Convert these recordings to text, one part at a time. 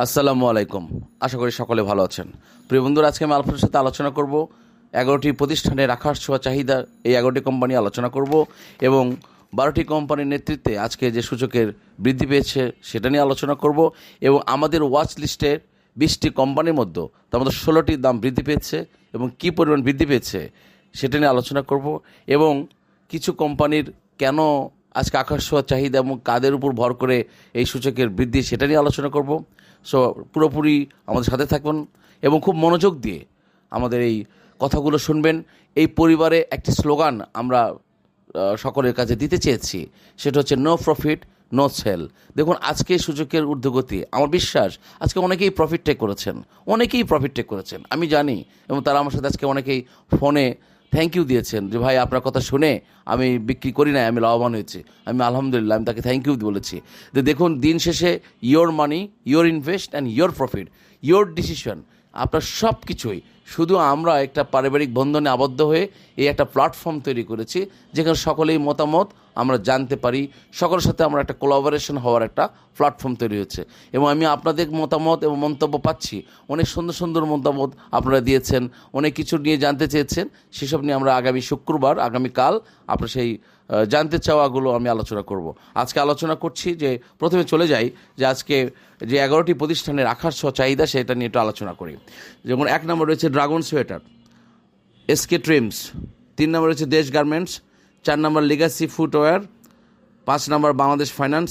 আসসালামু আলাইকুম। আশা করি সকলে ভালো আছেন। প্রিয় বন্ধুরা, আজকে আমি আলফার সাথে আলোচনা করব। এগারোটি প্রতিষ্ঠানে রাখার ছোঁয়া চাহিদা, এই এগারোটি কোম্পানি আলোচনা করব এবং বারোটি কোম্পানির নেতৃত্বে আজকে যে সূচকের বৃদ্ধি পেয়েছে সেটা নিয়ে আলোচনা করব এবং আমাদের ওয়াচ লিস্টের বিশটি কোম্পানির মধ্যে তার মধ্যে ষোলোটির দাম বৃদ্ধি পেয়েছে এবং কী পরিমাণ বৃদ্ধি পেয়েছে সেটা নিয়ে আলোচনা করব এবং কিছু কোম্পানির কেন আজকে আকাশ ছোঁয়া চাহিদা এবং কাদের উপর ভর করে এই সূচকের বৃদ্ধি সেটা নিয়ে আলোচনা করব। সো পুরোপুরি আমাদের সাথে থাকবেন এবং খুব মনোযোগ দিয়ে আমাদের এই কথাগুলো শুনবেন। এই পরিবারে একটি স্লোগান আমরা সকলের কাছে দিতে চেয়েছি। সেটা হচ্ছে নো প্রফিট নো সেল দেখুন, আজকে সূচকের ঊর্ধ্বগতি, আমার বিশ্বাস, আজকে অনেকেই প্রফিট টেক করেছেন। অনেকেই প্রফিট টেক করেছেন, আমি জানি। এবং তারা আমার সাথে আজকে অনেকেই ফোনে থ্যাংক ইউ দিয়েছেন যে, ভাই, আপনার কথা শুনে আমি বিক্রি করি না আমি লাভবান হয়েছি। আমি আলহামদুলিল্লাহ, আমি তাকে থ্যাংক ইউ বলেছি। যে দেখুন, দিন শেষে your money your invest and your profit your decision আপনার সব কিছুই শুধু আমরা একটা পারিবারিক বন্ধনে আবদ্ধ হয়ে এই একটা প্ল্যাটফর্ম তৈরি করেছি, যেখানে সকলেই মতামত আমরা জানতে পারি, সকলের সাথে আমরা একটা কোলাবোরেশন হওয়ার একটা প্ল্যাটফর্ম তৈরি হচ্ছে। এবং আমি আপনাদের মতামত এবং মন্তব্য পাচ্ছি। অনেক সুন্দর সুন্দর মতামত আপনারা দিয়েছেন, অনেক কিছু নিয়ে জানতে চেয়েছেন, সেসব নিয়ে আমরা আগামী শুক্রবার, আগামীকাল আপনার সেই জানতে চাওয়াগুলো আমি আলোচনা করব। আজকে আলোচনা করছি যে, প্রথমে চলে যাই যে আজকে যে এগারোটি প্রতিষ্ঠানের রাখার ছ চাহিদা, সেটা নিয়ে একটু আলোচনা করি। যেমন এক নম্বর রয়েছে ড্রাগন সোয়েটার, এসকে ট্রিমস, তিন নম্বর রয়েছে দেশ গার্মেন্টস, চার নম্বর লিগাসি ফুটওয়্যার, পাঁচ নম্বর বাংলাদেশ ফাইন্যান্স,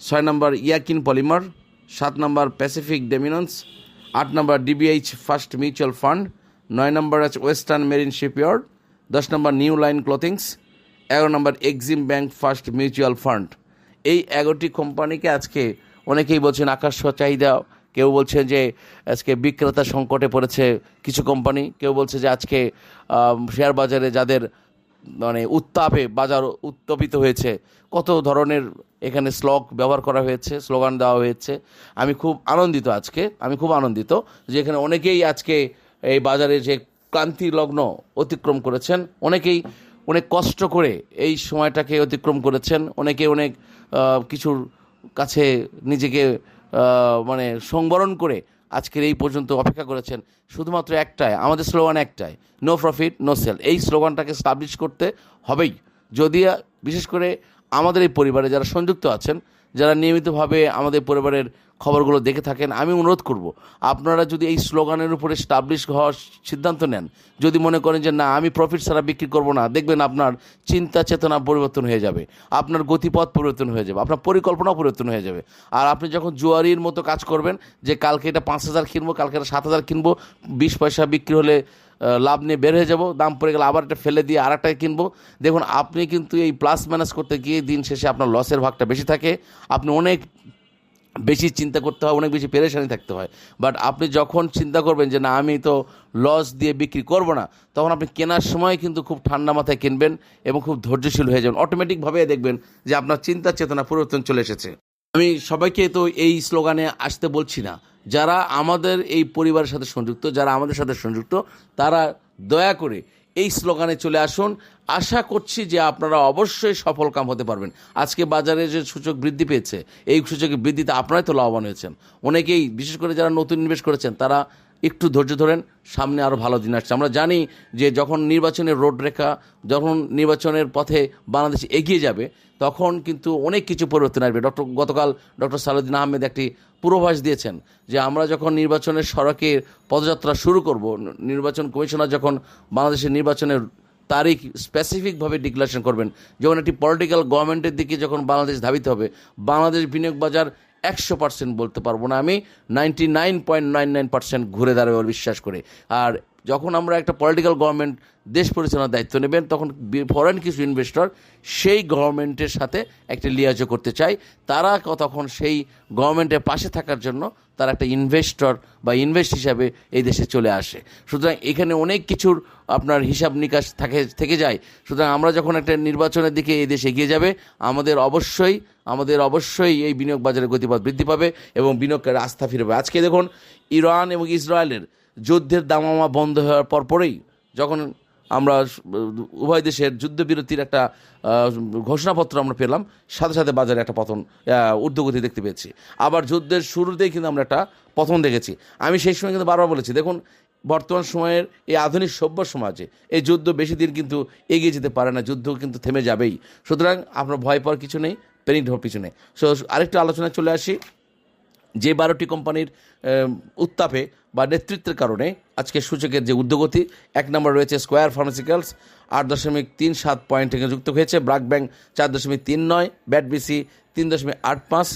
ছয় নম্বর ইয়াকিন পলিমার, সাত নম্বর প্যাসিফিক ডেমিনন্স, আট নম্বর ডিবিএইচ ফার্স্ট মিউচুয়াল ফান্ড, নয় নম্বর আছে ওয়েস্টার্ন মেরিন শিপইয়ার্ড, দশ নম্বর নিউ লাইন ক্লথিংস এগারো নম্বর Exim bank first mutual fund. এই এগারোটি কোম্পানিকে আজকে অনেকেই বলছেন আকাশ চাহিদা। কেউ বলছেন যে আজকে বিক্রেতা সংকটে পড়েছে কিছু কোম্পানি। কেউ বলছে যে আজকে শেয়ার বাজারে যাদের মানে উত্তাপে বাজার উত্তপিত হয়েছে, কত ধরনের এখানে শ্লোক ব্যবহার করা হয়েছে, স্লোগান দেওয়া হয়েছে। আমি খুব আনন্দিত আজকে, আমি খুব আনন্দিত যে এখানে অনেকেই আজকে এই বাজারে যে ক্লান্তি লগ্ন অতিক্রম করেছেন। অনেকেই অনেক কষ্ট করে এই সময়টাকে অতিক্রম করেছেন। অনেকে অনেক কিছুর কাছে নিজেকে মানে সংবরণ করে আজকের এই পর্যন্ত অপেক্ষা করেছেন। শুধুমাত্র একটাই, আমাদের স্লোগান একটাই নো প্রফিট নো সেল এই স্লোগানটাকে স্টাবলিশ করতে হবেই। যদি বিশেষ করে আমাদের এই পরিবারে যারা সংযুক্ত আছেন যারা নিয়মিতভাবে আমাদের পরিবারের খবরগুলো দেখে থাকেন, আমি অনুরোধ করব, আপনারা যদি এই স্লোগানের উপরে স্টাবলিশ হওয়ার সিদ্ধান্ত নেন, যদি মনে করেন যে না, আমি প্রফিট ছাড়া বিক্রি করব না, দেখবেন আপনার চিন্তা চেতনা পরিবর্তন হয়ে যাবে, আপনার গতিপথ পরিবর্তন হয়ে যাবে, আপনার পরিকল্পনাও পরিবর্তন হয়ে যাবে। আর আপনি যখন জুয়ারির মতো কাজ করবেন, যে কালকে এটা পাঁচ হাজার কিনবো, কালকে এটা সাত হাজার কিনবো, বিশ পয়সা বিক্রি হলে লাভ নিয়ে বের হয়ে যাব, দাম পড়ে গেলে আবার এটা ফেলে দিয়ে আর একটা কিনবো। দেখুন, আপনি কিন্তু এই প্লাস ম্যানেজ করতে গিয়ে দিন শেষে আপনার লসের ভাগটা বেশি থাকে। আপনি অনেক বেশি চিন্তা করতে হয়, অনেক বেশি পেরেশানি থাকতে হয়। বাট আপনি যখন চিন্তা করবেন যে, না, আমি তো লস দিয়ে বিক্রি করব না, তখন আপনি কেনার সময় কিন্তু খুব ঠান্ডা মাথায় কিনবেন এবং খুব ধৈর্যশীল হয়ে যাবেন। অটোমেটিকভাবে দেখবেন যে, আপনার চিন্তা চেতনা পরিবর্তন চলে এসেছে। আমি সবাইকে তো এই স্লোগানে আসতে বলছি না। যারা আমাদের এই পরিবারের সাথে সংযুক্ত, যারা আমাদের সাথে সংযুক্ত, তারা দয়া করে এই স্লোগানে চলে আসুন। আশা করছি যে আপনারা অবশ্যই সফল কাম হতে পারবেন। আজকে বাজারে যে সূচক বৃদ্ধি পেয়েছে, এই সূচকের বৃদ্ধিতে আপনারাই তো লাভবান হয়েছেন। অনেকেই, বিশেষ করে যারা নতুন নিবেশ করেছেন, তারা একটু ধৈর্য ধরেন, সামনে আরও ভালো দিন আসছে। আমরা জানি যে যখন নির্বাচনের রোড রেখা যখন নির্বাচনের পথে বাংলাদেশ এগিয়ে যাবে, তখন কিন্তু অনেক কিছু পরিবর্তন আসবে। ডক্টর, গতকাল ডক্টর সালুদ্দিন আহমেদ একটি পূর্বাভাস দিয়েছেন যে আমরা যখন নির্বাচনের সড়কে পদযাত্রা শুরু করব, নির্বাচন কমিশনার যখন বাংলাদেশের নির্বাচনের তারিখ স্পেসিফিকভাবে ডিক্লারেশন করবেন, যখন একটি পলিটিক্যাল গভর্নমেন্টের দিকে যখন বাংলাদেশ ধাবিত হবে, বাংলাদেশ বিনিয়োগ বাজার একশো পার্সেন্ট বলতে পারব না আমি ninety nine point nine nine percent ঘুরে দাঁড়াবে বলে বিশ্বাস করে। আর যখন আমরা একটা পলিটিক্যাল গভর্নমেন্ট দেশ পরিচালনার দায়িত্ব নেবেন, তখন ফরেন কিছু ইনভেস্টর সেই গভর্নমেন্টের সাথে একটা লিয়াজো করতে চায়। তারা তখন সেই গভর্নমেন্টের পাশে থাকার জন্য তারা একটা ইনভেস্টর বা ইনভেস্ট হিসাবে এই দেশে চলে আসে। সুতরাং এখানে অনেক কিছুর আপনার হিসাব নিকাশ থাকে, থেকে যায়। সুতরাং আমরা যখন একটা নির্বাচনের দিকে এই দেশ এগিয়ে যাবে, আমাদের অবশ্যই আমাদের অবশ্যই এই বিনিয়োগ বাজারের গতিপথ বৃদ্ধি পাবে এবং বিনিয়োগের আস্থা ফিরবে। আজকে দেখুন, ইরান এবং ইসরায়েলের যুদ্ধের দামামা বন্ধ হওয়ার পরপরেই যখন আমরা উভয় দেশের যুদ্ধবিরতির একটা ঘোষণাপত্র আমরা পেলাম। সাথে সাথে বাজারে একটা পতন ঊর্ধ্বগতি দেখতে পেয়েছি। আবার যুদ্ধের শুরুতেই কিন্তু আমরা একটা পতন দেখেছি। আমি সেই সময় কিন্তু বারবার বলেছি, দেখুন, বর্তমান সময়ের এই আধুনিক সভ্য সমাজে এই যুদ্ধ বেশি দিন কিন্তু এগিয়ে যেতে পারে না যুদ্ধ কিন্তু থেমে যাবেই। সুতরাং আপনার ভয় পাওয়ার কিছু নেই, প্যানিক হওয়ার কিছু নেই। সো, আরেকটা আলোচনায় চলে আসি। যে বারোটি কোম্পানির উত্তাপে বা নেতৃত্বের কারণে আজকে সূচকের যে উদ্যোগতি এক নম্বর রয়েছে স্কোয়ার ফার্মাসিক্যালস আট দশমিক তিন সাত পয়েন্ট থেকে যুক্ত হয়েছে। ব্রাক ব্যাংক চার দশমিক তিন নয় ব্যাট বিসি তিন দশমিক আট পাঁচ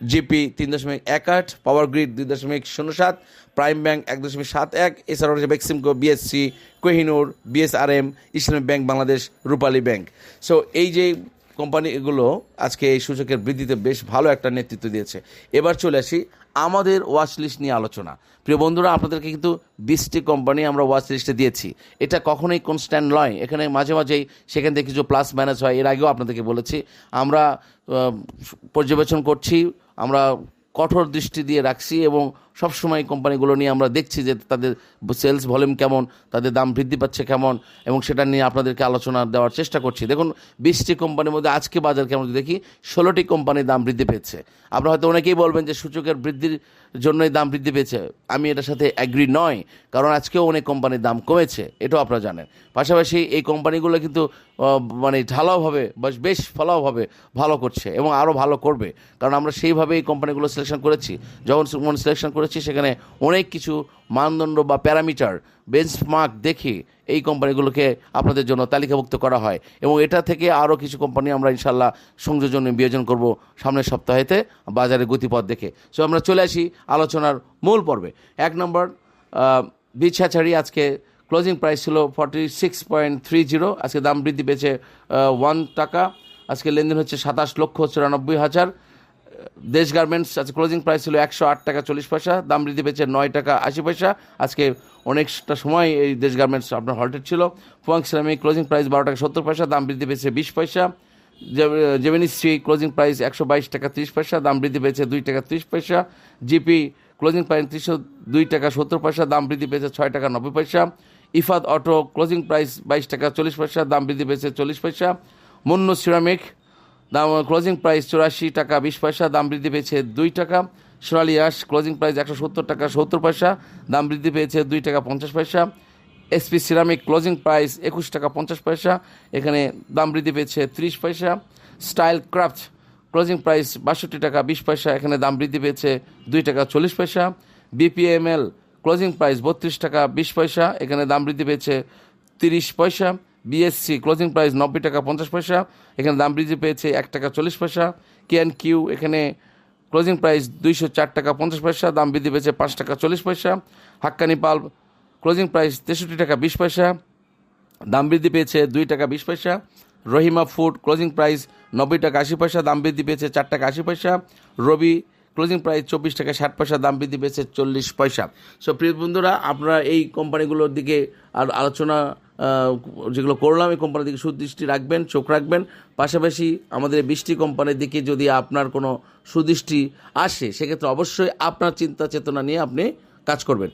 জিপি তিন দশমিক এক আট পাওয়ার গ্রিড দুই দশমিক শূন্য সাত প্রাইম ব্যাংক এক দশমিক সাত এক, এছাড়াও রয়েছে Beximco BSC Kohinoor BSRM Islamic bank Bangladesh Rupali bank so এই যে কোম্পানি এগুলো আজকে এই সূচকের বৃদ্ধিতে বেশ ভালো একটা নেতৃত্ব দিয়েছে। এবার চলে আসি আমাদের ওয়াচ লিস্ট নিয়ে আলোচনা। প্রিয় বন্ধুরা, আপনাদেরকে কিন্তু বিশটি কোম্পানি আমরা ওয়াচ লিস্টে দিয়েছি। এটা কখনোই কনস্ট্যান্ট নয়। এখানে মাঝে মাঝেই সেখান থেকে কিছু প্লাস মাইনাস হয়। এর আগেও আপনাদেরকে বলেছি, আমরা পর্যবেক্ষণ করছি, আমরা কঠোর দৃষ্টি দিয়ে রাখছি এবং সবসময় এই কোম্পানিগুলো নিয়ে আমরা দেখছি যে তাদের সেলস ভলিউম কেমন, তাদের দাম বৃদ্ধি পাচ্ছে কেমন, এবং সেটা নিয়ে আপনাদেরকে আলোচনা দেওয়ার চেষ্টা করছি। দেখুন, বিশটি কোম্পানির মধ্যে আজকে বাজার কেমন দেখি? ষোলোটি কোম্পানির দাম বৃদ্ধি পেয়েছে। আপনারা হয়তো অনেকেই বলবেন যে সূচকের বৃদ্ধির জন্যই দাম বৃদ্ধি পেয়েছে। আমি এটার সাথে অ্যাগ্রি নয়, কারণ আজকেও অনেক কোম্পানির দাম কমেছে, এটাও আপনারা জানেন। পাশাপাশি এই কোম্পানিগুলো কিন্তু মানে ঢালাওভাবে, বা বেশ ফলাওভাবে ভালো করছে, এবং আরও ভালো করবে। কারণ আমরা সেইভাবে এই কোম্পানিগুলো সিলেকশন করেছি। যখন সিলেকশন করেছি, সেখানে অনেক কিছু মানদণ্ড বা প্যারামিটার বেঞ্চমার্ক দেখে এই কোম্পানিগুলোকে আপনাদের জন্য তালিকাভুক্ত করা হয়। এবং এটা থেকে আরও কিছু কোম্পানি আমরা ইনশাল্লাহ সংযোজন বিয়োজন করব সামনের সপ্তাহেতে বাজারে গতিপথ দেখে। সো আমরা চলে আসি আলোচনার মূল পর্বে। এক নম্বর বিছাছাড়ি আজকে ক্লোজিং প্রাইস ছিল forty six point three zero আজকে দাম বৃদ্ধি পেয়েছে ওয়ান টাকা। আজকে লেনদেন হচ্ছে সাতাশ লক্ষ চুরানব্বই হাজার। দেশ গার্মেন্টস আজকে ক্লোজিং প্রাইস ছিল একশো আট টাকা চল্লিশ পয়সা, দাম বৃদ্ধি পেয়েছে নয় টাকা আশি পয়সা। আজকে অনেকটা সময় এই দেশ গার্মেন্টস আপনার হল্টেড ছিল। ফুয়াং সিরামিক ক্লোজিং প্রাইস বারো টাকা সত্তর পয়সা, দাম বৃদ্ধি পেয়েছে বিশ পয়সা। জেমিনিস্ট্রি ক্লোজিং প্রাইস একশো বাইশ টাকা ত্রিশ পয়সা, দাম বৃদ্ধি পেয়েছে দুই টাকা ত্রিশ পয়সা। জিপি ক্লোজিং প্রাইস তিনশো দুই টাকা সত্তর পয়সা, দাম বৃদ্ধি পেয়েছে ছয় টাকা নব্বই পয়সা। ইফাত অটো ক্লোজিং প্রাইস বাইশ টাকা চল্লিশ পয়সা, দাম বৃদ্ধি পেয়েছে চল্লিশ পয়সা। মুন্নু সিরামিক দাম ক্লোজিং প্রাইস চুরাশি টাকা বিশ পয়সা, দাম বৃদ্ধি পেয়েছে দুই টাকা। সোনালি আশ ক্লোজিং প্রাইস একশো সত্তর টাকা সত্তর পয়সা, দাম বৃদ্ধি পেয়েছে দুই টাকা পঞ্চাশ পয়সা। এসপি সিরামিক ক্লোজিং প্রাইস একুশ টাকা পঞ্চাশ পয়সা, এখানে দাম বৃদ্ধি পেয়েছে ত্রিশ পয়সা। স্টাইল ক্রাফট ক্লোজিং প্রাইস বাষট্টি টাকা বিশ পয়সা, এখানে দাম বৃদ্ধি পেয়েছে দুই টাকা চল্লিশ পয়সা। বিপিএমএল ক্লোজিং প্রাইস বত্রিশ টাকা বিশ পয়সা, এখানে দাম বৃদ্ধি পেয়েছে তিরিশ পয়সা। বিএসসি ক্লোজিং প্রাইস নব্বই টাকা পঞ্চাশ পয়সা, এখানে দাম বৃদ্ধি পেয়েছে এক টাকা চল্লিশ পয়সা। কেএন কিউ এখানে ক্লোজিং প্রাইস দুইশো চার টাকা পঞ্চাশ পয়সা, দাম বৃদ্ধি পেয়েছে পাঁচ টাকা চল্লিশ পয়সা। হাক্কানি পাল্প ক্লোজিং প্রাইস তেষট্টি টাকা বিশ পয়সা, দাম বৃদ্ধি পেয়েছে দুই টাকা বিশ পয়সা। রহিমা ফুড ক্লোজিং প্রাইস নব্বই টাকা আশি পয়সা, দাম বৃদ্ধি পেয়েছে চার টাকা আশি পয়সা। রবি ক্লোজিং প্রাইস চব্বিশ টাকা ষাট পয়সা, দাম বৃদ্ধি পেয়েছে চল্লিশ পয়সা। সো প্রিয় বন্ধুরা, আপনারা এই কোম্পানিগুলোর দিকে আর আলোচনা যেগুলো করলাম, এই কোম্পানির দিকে সুদৃষ্টি রাখবেন, চোখ রাখবেন। পাশাপাশি আমাদের বৃষ্টি কোম্পানির দিকে যদি আপনার কোনো সুদৃষ্টি আসে, সেক্ষেত্রে অবশ্যই আপনার চিন্তা চেতনা নিয়ে আপনি কাজ করবেন।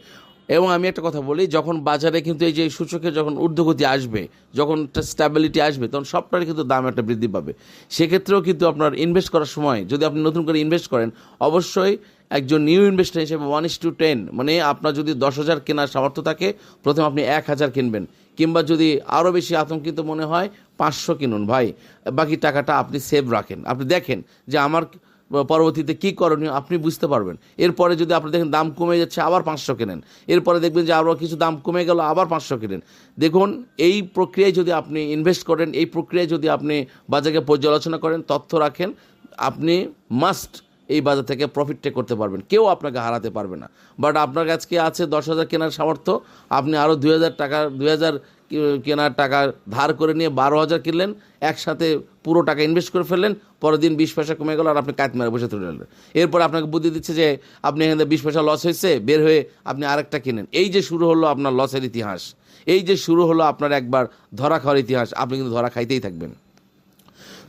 এবং আমি একটা কথা বলি, যখন বাজারে কিন্তু এই যে সূচকে যখন ঊর্ধ্বগতি আসবে, যখন একটা স্ট্যাবিলিটি আসবে, তখন সবটারই কিন্তু দাম একটা বৃদ্ধি পাবে। সেক্ষেত্রেও কিন্তু আপনার ইনভেস্ট করার সময়, যদি আপনি নতুন করে ইনভেস্ট করেন, অবশ্যই একজন নিউ ইনভেস্টার হিসেবে ওয়ান ইস টু টেন মানে আপনার যদি দশ হাজার কেনার সামর্থ্য থাকে, প্রথমে আপনি এক হাজার কিনবেন। কিংবা যদি আরও বেশি আতঙ্কিত মনে হয়, পাঁচশো কিনুন ভাই। বাকি টাকাটা আপনি সেভ রাখেন। আপনি দেখেন যে আমার পরবর্তীতে কী করণীয়, আপনি বুঝতে পারবেন। এরপরে যদি আপনি দেখেন দাম কমে যাচ্ছে, আবার পাঁচশো কেনেন। এরপরে দেখবেন যে আরও কিছু দাম কমে গেল, আবার পাঁচশো কেনেন। দেখুন, এই প্রক্রিয়ায় যদি আপনি ইনভেস্ট করেন, এই প্রক্রিয়ায় যদি আপনি বাজারকে পর্যালোচনা করেন, তথ্য রাখেন, আপনি মাস্ট এই বাজার থেকে প্রফিট টেক করতে পারবেন। কেউ আপনাকে হারাতে পারবে না। বাট আপনার কাছে আছে দশ হাজার কেনার সামর্থ্য? আপনি আরও দুই হাজার টাকা, দুই হাজার কেনার টাকা ধার করে নিয়ে বারো হাজার কিনলেন, একসাথে পুরো টাকা ইনভেস্ট করে ফেললেন, পরের দিন বিশ পয়সা কমে গেল আর আপনি কাত মেরে বসে তুলে নিলেন এরপর আপনাকে বুদ্ধি দিচ্ছে যে আপনি এখানে বিশ পয়সা লস হয়েছে, বের হয়ে আপনি আরেকটা কিনেন। এই যে শুরু হলো আপনার লসের ইতিহাস। এই যে শুরু হলো আপনার একবার ধরা খাওয়ার ইতিহাস, আপনি কিন্তু ধরা খাইতেই থাকবেন।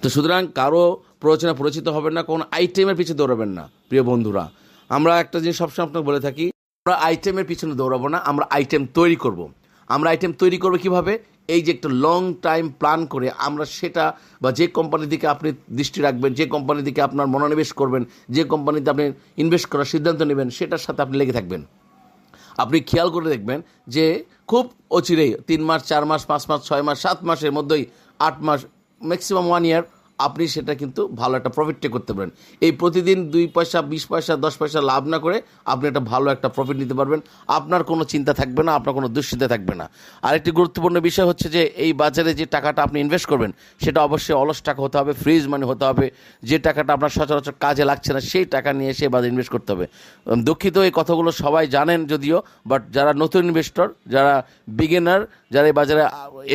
তো সুতরাং কারও প্ররোচনা পরিচিত হবেন না, কোন আইটেমের পিছনে দৌড়াবেন না, প্রিয় বন্ধুরা। আমরা একটা জিনিস সবসময় আপনাকে বলে থাকি, আমরা আইটেমের পিছনে দৌড়াবো না, আমরা আইটেম তৈরি করব। আমরা আইটেম তৈরি করব কীভাবে? এই যে একটা লং টাইম প্ল্যান করে আমরা সেটা বা যে কোম্পানির দিকে আপনি দৃষ্টি রাখবেন, যে কোম্পানির দিকে আপনার মনোনিবেশ করবেন, যে কোম্পানিতে আপনি ইনভেস্ট করার সিদ্ধান্ত নেবেন, সেটার সাথে আপনি লেগে থাকবেন। আপনি খেয়াল করে দেখবেন যে খুব অচিরেই তিন মাস, চার মাস, পাঁচ মাস, ছয় মাস, সাত মাসের মধ্যেই আট মাস ম্যাক্সিমাম ওয়ান ইয়ার আপনি সেটা কিন্তু ভালো একটা প্রফিটে করতে পারেন। এই প্রতিদিন দুই পয়সা, বিশ পয়সা, দশ পয়সা লাভ না করে আপনি একটা ভালো একটা প্রফিট নিতে পারবেন। আপনার কোনো চিন্তা থাকবে না, আপনার কোনো দুশ্চিন্তা থাকবে না। আরেকটি গুরুত্বপূর্ণ বিষয় হচ্ছে যে, এই বাজারে যে টাকাটা আপনি ইনভেস্ট করবেন, সেটা অবশ্যই অলস টাকা হতে হবে ফ্রিজ মানে হতে হবে। যে টাকাটা আপনার সচরাচর কাজে লাগছে না, সেই টাকা নিয়ে এসে বাজারে ইনভেস্ট করতে হবে। দুঃখিত এই কথাগুলো সবাই জানেন যদিও বাট যারা নতুন ইনভেস্টর যারা বিগিনার যারা এই বাজারে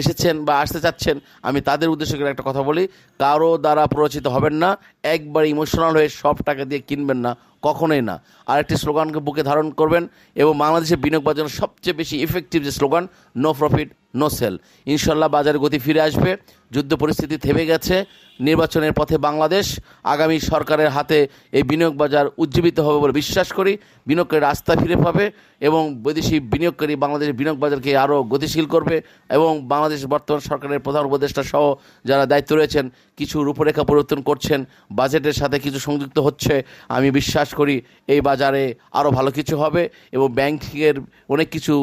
এসেছেন বা আসতে চাচ্ছেন, আমি তাদের উদ্দেশ্য করে একটা কথা বলি, কারও দ্বারা প্ররোচিত হবেন না, একবার ইমোশনাল হয়ে সব টাকা দিয়ে কিনবেন না, কখনোই না। আরেকটি স্লোগানকে বুকে ধারণ করবেন এবং বাংলাদেশের বিনিয়োগ বাজারের সবচেয়ে বেশি ইফেক্টিভ যে slogan no profit no sale ইনশাল্লাহ বাজারে গতি ফিরে আসবে। যুদ্ধ পরিস্থিতি থেমে গেছে। নির্বাচনের পথে বাংলাদেশ। আগামী সরকারের হাতে এই বিনিয়োগ বাজার উজ্জীবিত হবে বলে বিশ্বাস করি। বিনিয়োগকারী রাস্তা ফিরে পাবে এবং বৈদেশি বিনিয়োগকারী বাংলাদেশের বিনিয়োগ বাজারকে আরও গতিশীল করবে এবং বাংলাদেশ বর্তমান সরকারের প্রধান উপদেষ্টা সহ যারা দায়িত্ব রয়েছেন, কিছু রূপরেখা পরিবর্তন করছেন, বাজেটের সাথে কিছু সংযুক্ত হচ্ছে। আমি বিশ্বাস করি এই বাজারে আরও ভালো কিছু হবে এবং ব্যাংকের অনেক কিছু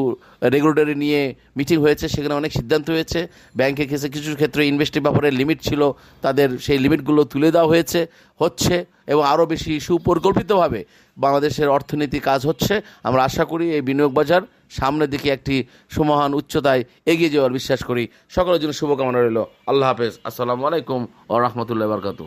রেগুলেটরি নিয়ে মিটিং হয়েছে সেখানে অনেক সিদ্ধান্ত হয়েছে। ব্যাংকে ক্ষেত্রে কিছু ক্ষেত্রে ইনভেস্টিং ব্যাপারে লিমিট ছিল, তাদের সেই লিমিটগুলো তুলে দেওয়া হয়েছে, হচ্ছে, এবং আরও বেশি সুপরিকল্পিতভাবে বাংলাদেশের অর্থনীতি কাজ হচ্ছে। আমরা আশা করি এই বিনিয়োগ বাজার সামনের দিকে একটি সুমহান উচ্চতায় এগিয়ে যাওয়ার বিশ্বাস করি। সকলের জন্য শুভকামনা রইল। আল্লাহ হাফেজ। আসসালামু আলাইকুম ও রহমতুল্লাহ বারকাতু